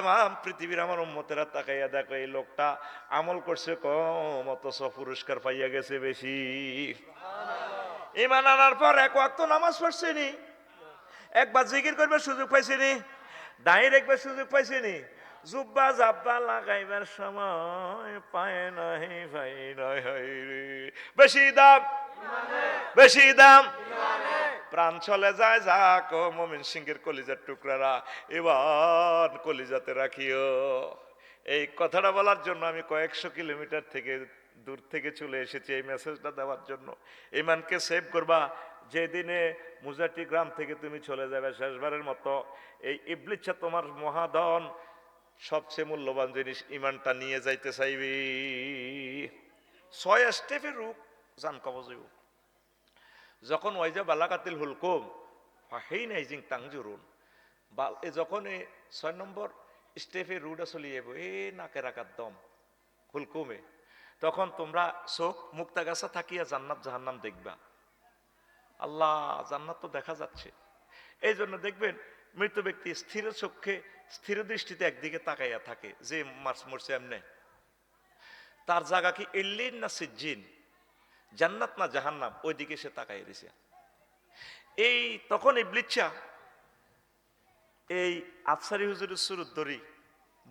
তাম পৃথিবীর আমার উম্মতেরা তাকাইয়া দেখো, এই লোকটা আমল করছে কম অথচ পুরস্কার পাইয়া গেছে বেশি। ইমান আনার পর এক ওয়াক্ত নামাজ পড়ছেনি, একবার জিকির করবে সুযোগ পাইছেনি দাঁড়িয়ে রাখবে সুযোগ পাইছেনি। জুব্বা জাব্বা লাগাইবার সময় পায় নাই, ভাই নাই বেশি দাম বেশি দাম। প্রাণ চলে যায়, যাক মমিন সিংহের কলিজার টুকরারা, এবার কলিজাতে রাখিও। এই কথাটা বলার জন্য আমি কয়েকশো কিলোমিটার থেকে দূর থেকে চলে এসেছি এই মেসেজটা দেওয়ার জন্য। ইমানকে সেভ করবা, যেদিনে মুজাটি গ্রাম থেকে তুমি চলে যাবে শেষবারের মতো। এই ইবলিচ্ছা তোমার মহাদন, সবচেয়ে মূল্যবান জিনিস, ইমানটা নিয়ে যাইতে চাইবি। ছয় স্টেপের রূপ জান কবজেও যখন ওয়াইজা বালাকাতিল হুলকুম সেই নাই জিং তাংজুরুন বা যখন এ ছয় নম্বর স্টেপে রুডা চলিয়ে যাব, এ নাকে রাখার দম, হুলকুমে। তখন তোমরা চোখ মুক্তা গাছা থাকিয়া জান্নাত জাহান্নাম দেখবা। আল্লাহ, জান্নাত তো দেখা যাচ্ছে। এই জন্য দেখবেন, মৃত ব্যক্তি স্থির চোখে, স্থির দৃষ্টিতে একদিকে তাকাইয়া থাকে, যে মার্চ মরছে এমনি। তার জায়গা কি এল্লিন না সিজ্জিন? জান্নাত না জাহান্নাম, ওইদিকে সে তাকাই রয়েছে। এই তখন এই ইবলিচ্ছা এই আফসারি হুজুরের সুরুদ্দরি,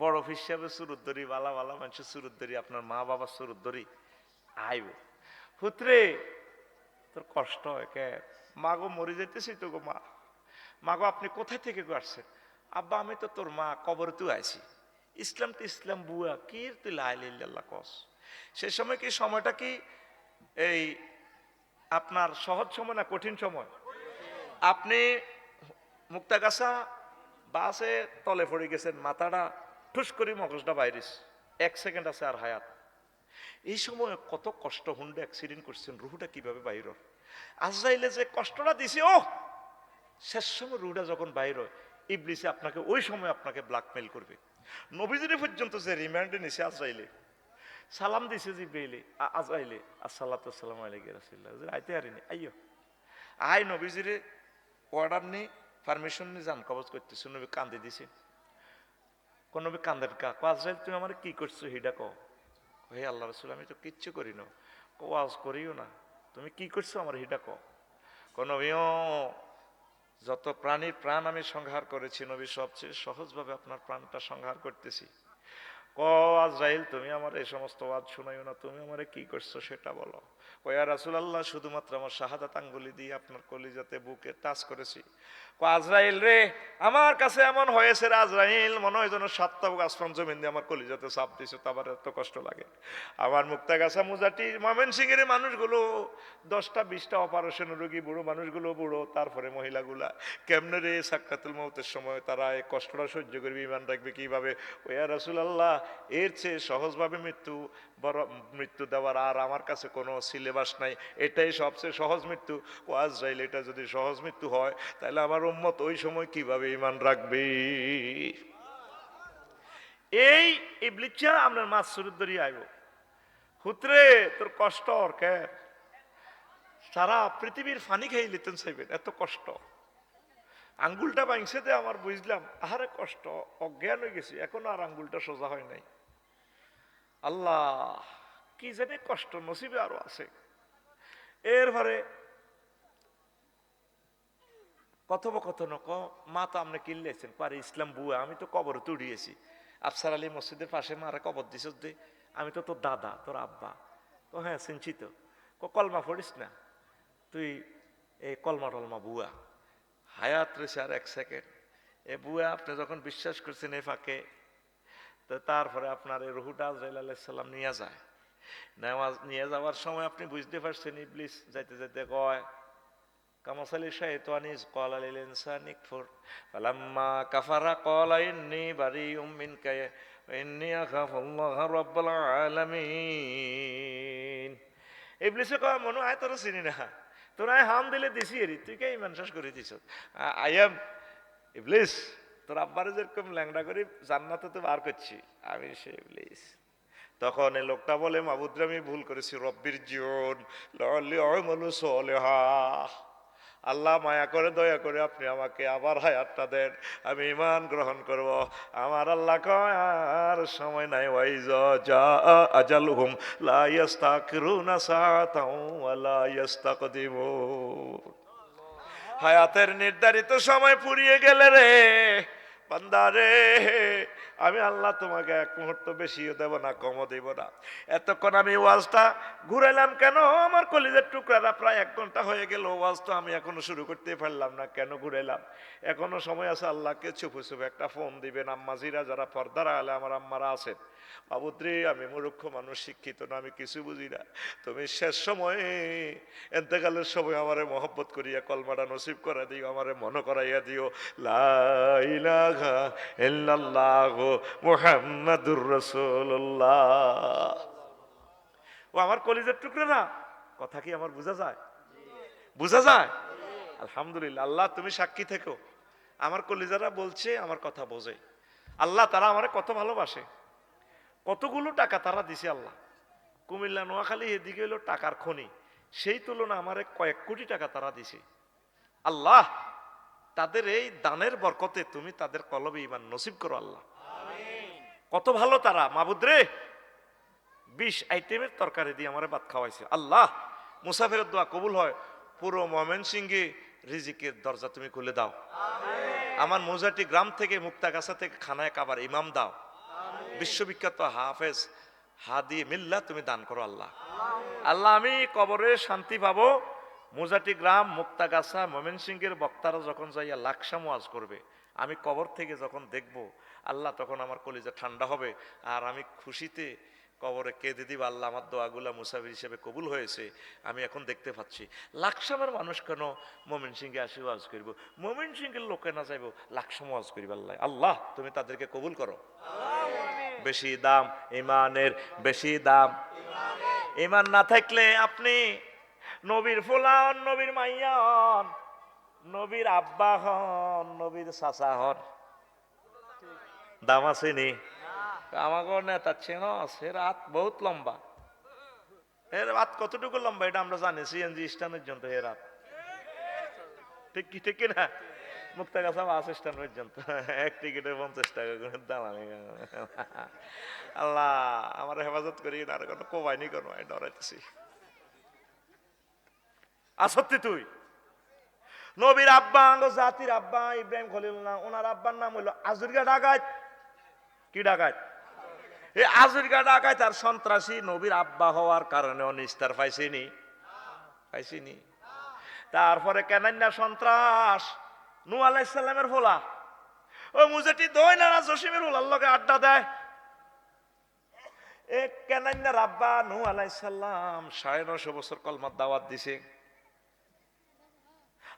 বড় অফিস সাহেবের সুরুদ্দরি, বালা বালা মানুষের সুরুদ্দরি, আপনার মা বাবার সুরুদ্দরি, আইব। হুতরে, তোর কষ্ট হয় কে? মাগো মরে যেতেছি তো গো মা। মাগো আপনি কোথায় থেকে গো আসছেন? আব্বা, আমি তো তোর মা কবর তুই আইছি। ইসলাম তো ইসলাম বুয়া কি তুই লাইল্লাহ কস? সে সময় কি সময়টা কি? এই আপনার সহজ সময় না কঠিন সময়? আপনি মুক্তাগাছা বাসে তলে পড়ে গেছেন, মাথাটা ঠুস করি মগজটা বাইরিস এক সেকেন্ড আছে আর হায়াত। এই সময় কত কষ্ট, হুন্ডে অ্যাক্সিডেন্ট করছেন, রুহুটা কীভাবে বাইর? আজরাইলে যে কষ্টটা দিছে ও শেষ সময় রুহুটা যখন বাইর ইবলিসে আপনাকে ওই সময় আপনাকে ব্ল্যাকমেল করবে। নবীজিরে পর্যন্ত যে রিমান্ডে নিছে আজরাইলে সালাম দিছে জিব্রাইলে আসসালাতু আসসালামু আলাইহি রাসূলুল্লাহ। হুজুর, আইতে আরিনি আইয়ো। আই নবীজিরে অর্ডার নি পারমিশন নি জান কবজ করতেছে। নবী কান্দে দিছে? কোন নবী কান্দের কা? আজরাইল, তুমি আমার কি করছ? হিডা কও। হে আল্লাহ রসুল, আমি তো কিচ্ছু করি না। ওয়াজ করিও না। তুমি কি করছ আমার হিডা কও? কোন যত প্রাণীর প্রাণ আমি সংহার করেছি, নবী, সবচেয়ে সহজভাবে আপনার প্রাণটা সংহার করতেছি। ক আজরাইল, তুমি আমার এই সমস্ত বাদ শোনাইও না, তুমি আমার কি করছ সেটা বলো। কয়া রাসুল আল্লাহ শুধুমাত্র আমার শাহাদাত আঙ্গুলি দিয়ে আপনার কলিজাতে বুকে টাচ করেছি। ক আজরাইল রে, আমার কাছে এমন হয়েছে রে আজরাইল, মনে হয় যেন সাতটা জমিন দিয়ে আমার কলিজাতে চাপ এত কষ্ট লাগে। আমার মুজাটি মানুষগুলো, দশটা, বিশটা অপারেশন রোগী, বুড়ো মানুষগুলো, বুড়ো, তারপরে মহিলাগুলা। কেমনে রে সাক্ষাতুল মৌতের সময় তারা এই কষ্টটা সহ্য করবে ইমান রাখবে কীভাবে? ওয়া রাসুল আল্লাহ এর চেয়ে সহজভাবে মৃত্যু, বড় মৃত্যু দেওয়ার আর আমার কাছে কোনো সিলেবাস নাই, এটাই সবচেয়ে সহজ মৃত্যু। ও আজরাইল, এটা যদি সহজ মৃত্যু হয়, তাহলে আমার উম্মত ওই সময় কীভাবে ইমান রাখবে? এই ইবলিচ্ছা আপনার মাছ সুরুদ্দরি আইব। হুতরে, তোর কষ্ট ওর কে? সারা পৃথিবীর ফানি খেয়ে লিতেন চাইবেন এত কষ্ট। আঙ্গুলটা ভাঙছে দে আমার বুঝলাম, আহারে কষ্ট, অজ্ঞান হয়ে গেছি, এখনও আর আঙ্গুলটা সোজা হয় নাই। আল্লাহ। কি জানে কষ্ট নসিবে আরও আছে। এরপরে কথোপকথন ক, মা তো আপনি কিনলেছেন পারে ইসলাম বুয়া, আমি তো কবর তুড়িয়েছি আফসার আলী মসজিদের পাশে মারা কবর দিছ দে আমি তো তোর দাদা তোর আব্বা, তো হ্যাঁ চিনছিত ক, কলমা পড়িস না? তুই এই কলমা টলমা বুয়া। হায়াত রয়েছে আর এক সেকেন্ড এ বুয়া, আপনি যখন বিশ্বাস করছেন এ ফাঁকে, তো তারপরে আপনার এই রহুটা আজরাইল আলাইসাল্লাম নিয়ে যায়। নামাজ নিয়ে যাওয়ার সময় আপনি বুঝতে পারছেন, ইবলিস যাইতে যাইতে কয়, কামাসালি শাইতান কল কাফারা কল কয় চিনি হাম দিলে দিছি ইমান আই এম যেরকম ল্যাংড়া করি, জান্নাতে তো বার করছি, আমি সে ইবলিস। তখন এই লোকটা বলে, মাবুদ্রে, আমি ভুল করেছি, রব্বির জীবন আল্লাহ মায়া করে, দয়া করে আপনি আমাকে আবার হায়াতটা দেন, আমি ইমান গ্রহণ করব। আমার আল্লাহ কয়, আর সময় নাই, ওয়াইজ যা আজালহুম, লা ইয়াস্তাকিরুনা সাআতাও ওয়া লা ইয়াস্তাকদিমুন। হায়াতের নির্ধারিত সময় ফুরিয়ে গেলে রে বান্দারে আমি আল্লাহ তোমাকে এক মুহূর্ত বেশিও দেব না, কমও দেব না। এতক্ষণ আমি ওয়াজটা ঘুরাইলাম কেন? আমার কলিজের টুকরাটা প্রায় এক ঘণ্টা হয়ে গেল ওয়াজ তো আমি এখনও শুরু করতে পারলাম না, কেন ঘুরাইলাম? এখনও সময় আছে আল্লাহকে চুপু চুপু একটা ফোন দিবেন, আম্মাজিরা যারা পর্দারা আলে আমার আম্মারা আছেন। বাবুদ্রি, আমি মূর্খ মানুষ, শিক্ষিত না, আমি কিছু বুঝি না। তুমি শেষ সময়ে এতেকালের সময় আমারে মহব্বত করিয়া কলমাটা নসিব করা দিও, আমারে মনে করাইয়া দিও। ও, আমার কলিজের টুকরো কথা কি আমার বোঝা যায়? বোঝা যায়? আলহামদুলিল্লাহ, আল্লাহ তুমি সাক্ষী থেকো। আমার কলিজারা বলছে, আমার কথা বোঝে। আল্লাহ তারা আমারে কত ভালোবাসে। কতগুলো টাকা তারা দিছে আল্লাহ। কুমিল্লা, নোয়াখালী, এদিকে হলো টাকার খনি। সেই তুলনা আমারে কয়েক কোটি টাকা তারা দিছে। আল্লাহ তাদের এই দানের বরকতে তুমি তাদের কলবে ইমান নসিব করো আল্লাহ। কত ভালো তারা। মাবুদ রে বিশ আইটেমের তরকারি দিয়ে আমার ভাত খাওয়াইছে। আল্লাহ মুসাফিরের দোয়া কবুল হয়। পুরো ময়মন সিংহে রিজিকের দরজা তুমি খুলে দাও। আমার মোজাটি গ্রাম থেকে মুক্তাগাছা থেকে খানায় কাবার ইমাম দাও। বিশ্ববিখ্যাত হাফেজ হাদি মিল্লা তুমি দান করো আল্লাহ। আল্লাহ আমি কবরে শান্তি পাবো। মুজাটি গ্রাম মুক্তাগাছা ময়মনসিংহের বক্তারা যখন যাইয়া লাকসা ওয়াজ করবে, আমি কবর থেকে যখন দেখব, আল্লাহ তখন আমার কলিজা ঠান্ডা হবে, আর আমি খুশিতে কবরে কেঁদে দিব, আল্লাহ আমার দোয়াগুলা মুসাফির হিসেবে কবুল হয়েছে, আমি এখন দেখতে পাচ্ছি। লাকসামের মানুষ কেন মোমিন সিংহে আসি ওয়াজ করব? মোমিন সিংহের লোকে না যাইব লাকসাম ওয়াজ করিব আল্লাহ। আল্লাহ, তুমি তাদেরকে কবুল করো। বেশি দাম ইমানের, বেশি দাম। ইমান না থাকলে আপনি নবীর ফুলান, নবীর মাইয়া হন নবীর আব্বা হন, নবীর চাচা হন। দাম আছে নি? আমাকে নেতা চেন সে রাত বহুত লম্বা। এর রাত কতটুকু লম্বা, এটা আমরা জানি, সিএনজি স্ট্যান্ডের জন্য এ রাত। ঠিক কি, ঠিক না মুক্তা গাছা বাস স্ট্যান্ড পর্যন্ত। এক টিকিটের পঞ্চাশ টাকা করে আমি আল্লাহ, আমার হেফাজত করি আর কোনো কোবাইনি কোনো ডরাইতেছি। আর সত্যি তুই। নবীর আব্বা জাতির আব্বা, ইব্রাহিম খলিল্লাহ ওনার আব্বার নাম হইল আজুরগা ডাকাত। কি ডাকাত? এই আজুরগা ডাকাত আর সন্ত্রাসী নবীর আব্বা হওয়ার কারণে অনিস্তার পাইছিনি। পাইছিনি। তারপরে কেনান্যা সন্ত্রাস নু আলাইসাল্লামের ফোলা। ও মুজেটি দই না জসিমের ফোলার লগে আড্ডা দেয়। এ কেনান্যা রাব্বা নু আলাইসাল্লাম সাড়ে নশো বছর কলমার দাওয়াত দিছে।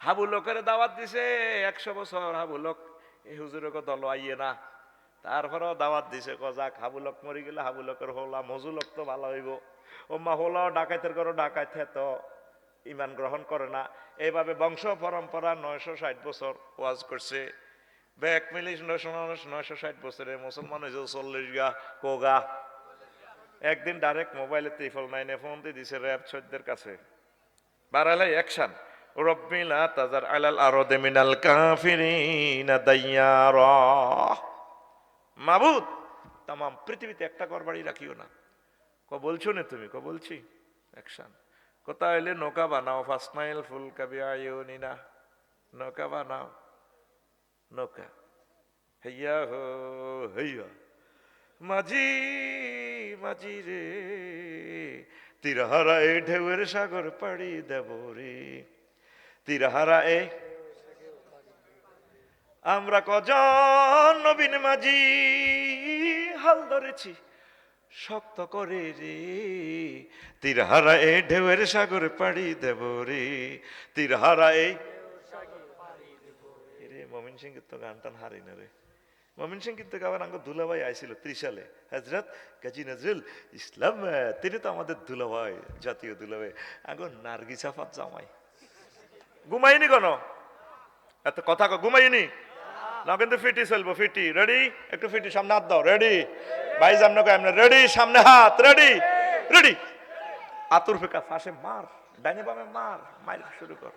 হাবু লোকের দাওয়াত দিছে, একশো বছর হাবু লোক, এই হুজুরকে দল আইয়ে না। তারপরেও দাওয়াত দিছে কজাক হাবু লোক মরি গেলে হাবু লোকের হলাম হজু লোক তো ভালো হইব। ও মা হলাও ডাকাইতের করো ডাকাইতে তো ইমান গ্রহণ করে না। এইভাবে বংশ পরম্পরা নয়শো ষাট বছর ওয়াজ করছে। ব্যাক মিলিশ নয়শো নয়শো ষাট বছরে মুসলমান হয়েছে, চল্লিশ গা কোগা একদিন ডাইরেক্ট মোবাইলে ত্রিফল নাইনে ফোন দিয়ে দিছে র্যাব ছয়দের কাছে। বাড়ালে অ্যাকশন রব্বিলা তাজার আলাল আরদে মিনাল কাফিরিনা দাইয়ারা। মাবুদ তাম পৃথিবীতে একটা ঘর বাড়ি রাখিও না। ক বলছো না তুমি ক বলছি অ্যাকশন কোথায় এলে নৌকা বানাও ফাসমাইল ফুল কাবি আয়োনিনা নৌকা বানাও। নৌকা। হইয়া হো, হইয়া। মাঝি মাঝি রে তীরহারা এ ঢেউয়ের সাগর পাড়ি দেব রে। তীরহারা এ আমরা কজন নবীন মাঝি? হাল ধরেছি, শক্ত করে রে। তীরহারা এ ঢেউয়ের সাগর পাড়ি দেব রে। তীরহারা এই রে মমিন সিং তো গান টান হারি না রে। মমিন সিং কিন্তু আবার আঙ্গ দুলাভাই আইছিল ত্রিশালে। হজরত কাজী নজরুল ইসলাম তিনি তো আমাদের দুলাভাই, জাতীয় দুলাভাই। আঙ্গ নার্গিসাফাত জামাই। ঘুমাইনি কোন? এত কথা ঘুমাইনি? না কিন্তু ফিটি চলবো, ফিটি। রেডি একটু ফিটি, সামনে হাত দাও রেডি ভাই সামনে কয় আমরা রেডি সামনে হাত রেডি রেডি আতুর ফেকা, ফাঁসে মার, ডাইনে বামে মার মাইল শুরু কর।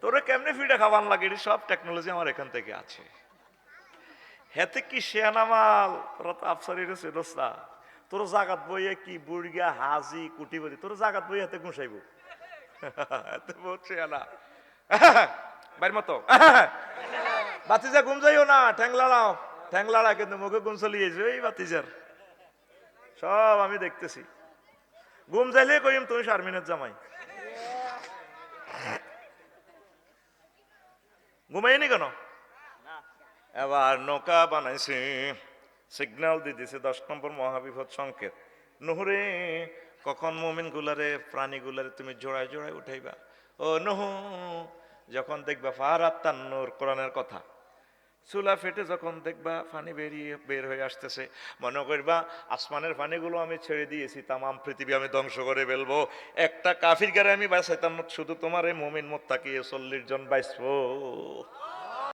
তোরে কেমনে ফিডে খাবার লাগে? সব টেকনোলজি আমার এখান থেকে আছে। হেতে কি শেয়ানামাল? তোরা তো আফসারি রে সেদস তোর জাগাত বইয়ে কি বুড়িয়া হাজি কুটিপতি তোর জাগাত বইয়ে হাতে ঘুষাইব? এত বহুত শেয়ানা। বাইর মতো। বাতিজা ঘুম যাইও না ঠ্যাং লাড়াও ঠ্যাং লাড়া কিন্তু মুখে গুম চলিয়েছে ওই বাতিজার। সব আমি দেখতেছি। ঘুম যাইলে কইম, তুমি শারমিনের জামাই। ঘুমাইনি কেন? এবার নৌকা বানাইছে। সিগন্যাল দিয়ে দিছে দশ নম্বর মহাবিপদ সংকেত। নহরে, কখন মোমিন গুলারে প্রাণী গুলারে তুমি জোড়ায় জোড়ায় উঠাইবা? ও নহ, যখন দেখবা ফার তান্নুর কোরআনের কথা, চুলা ফেটে যখন দেখবা পানি বেরিয়ে বের হয়ে আসতেছে, মনে করবা আসমানের পানিগুলো আমি ছেড়ে দিয়েছি, তামাম পৃথিবী আমি ধ্বংস করে ফেলব, একটা কাফির গারে আমি বাঁচাইতাম, শুধু তোমার এই মোমিন মত তাকিয়ে চল্লিশ জন বাইসবো